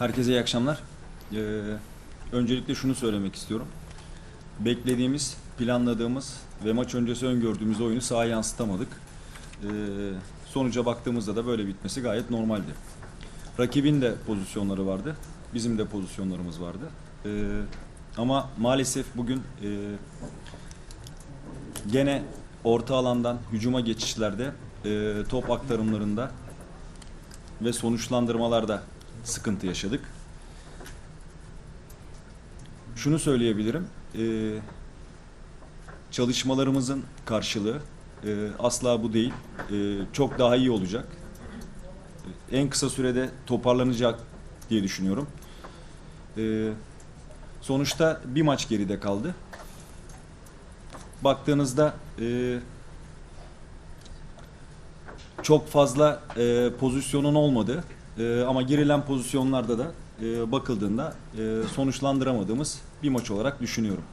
Herkese iyi akşamlar. Ee, öncelikle şunu söylemek istiyorum. Beklediğimiz, planladığımız ve maç öncesi öngördüğümüz oyunu sahaya yansıtamadık. Ee, sonuca baktığımızda da böyle bitmesi gayet normaldi. Rakibin de pozisyonları vardı. Bizim de pozisyonlarımız vardı. Ee, ama maalesef bugün e, gene orta alandan hücuma geçişlerde, e, top aktarımlarında ve sonuçlandırmalarda sıkıntı yaşadık. Şunu söyleyebilirim. e, çalışmalarımızın karşılığı e, asla bu değil. E, çok daha iyi olacak. En kısa sürede toparlanacak diye düşünüyorum. E, sonuçta bir maç geride kaldı. Baktığınızda e, çok fazla e, pozisyonun olmadı. E, ama girilen pozisyonlarda da e, bakıldığında e, sonuçlandıramadığımız bir maç olarak düşünüyorum.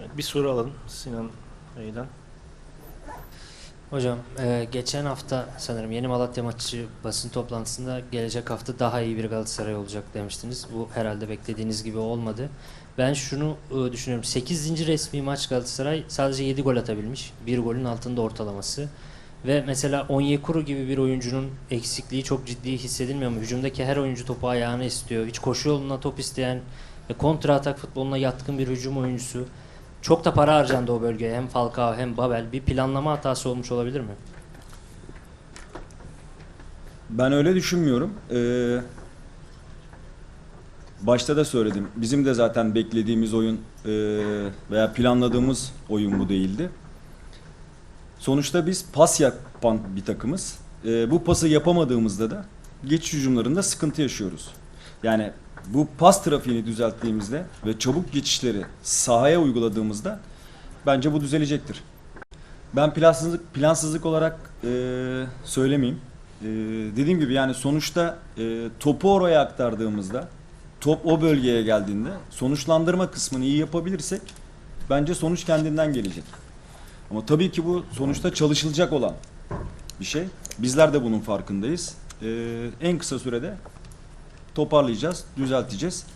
Evet, Bir soru alalım Sinan Bey'den. Hocam e, geçen hafta sanırım Yeni Malatya maçı basın toplantısında gelecek hafta daha iyi bir Galatasaray olacak demiştiniz. Bu herhalde beklediğiniz gibi olmadı. Ben şunu e, düşünüyorum. 8. resmi maç Galatasaray sadece 7 gol atabilmiş. 1 golün altında ortalaması. Ve mesela Onyekuru gibi bir oyuncunun eksikliği çok ciddi hissedilmiyor mu? Hücumdaki her oyuncu topu ayağına istiyor. Hiç koşu yoluna top isteyen ve kontra atak futboluna yatkın bir hücum oyuncusu. Çok da para harcandı o bölgeye. Hem Falcao hem Babel. Bir planlama hatası olmuş olabilir mi? Ben öyle düşünmüyorum. Ee, başta da söyledim. Bizim de zaten beklediğimiz oyun e, veya planladığımız oyun bu değildi. Sonuçta biz pas yapan bir takımız. Ee, bu pası yapamadığımızda da geçiş hücumlarında sıkıntı yaşıyoruz. Yani bu pas trafiğini düzelttiğimizde ve çabuk geçişleri sahaya uyguladığımızda bence bu düzelecektir. Ben plansızlık plansızlık olarak e, söylemeyeyim. E, dediğim gibi yani sonuçta e, topu oraya aktardığımızda top o bölgeye geldiğinde sonuçlandırma kısmını iyi yapabilirsek bence sonuç kendinden gelecek. Ama tabii ki bu sonuçta çalışılacak olan bir şey. Bizler de bunun farkındayız. E, en kısa sürede toparlayacağız, düzelteceğiz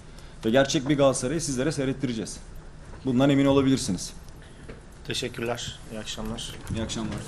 ve gerçek bir Galatasaray'ı sizlere seyrettireceğiz. Bundan emin olabilirsiniz. Teşekkürler. İyi akşamlar. İyi akşamlar.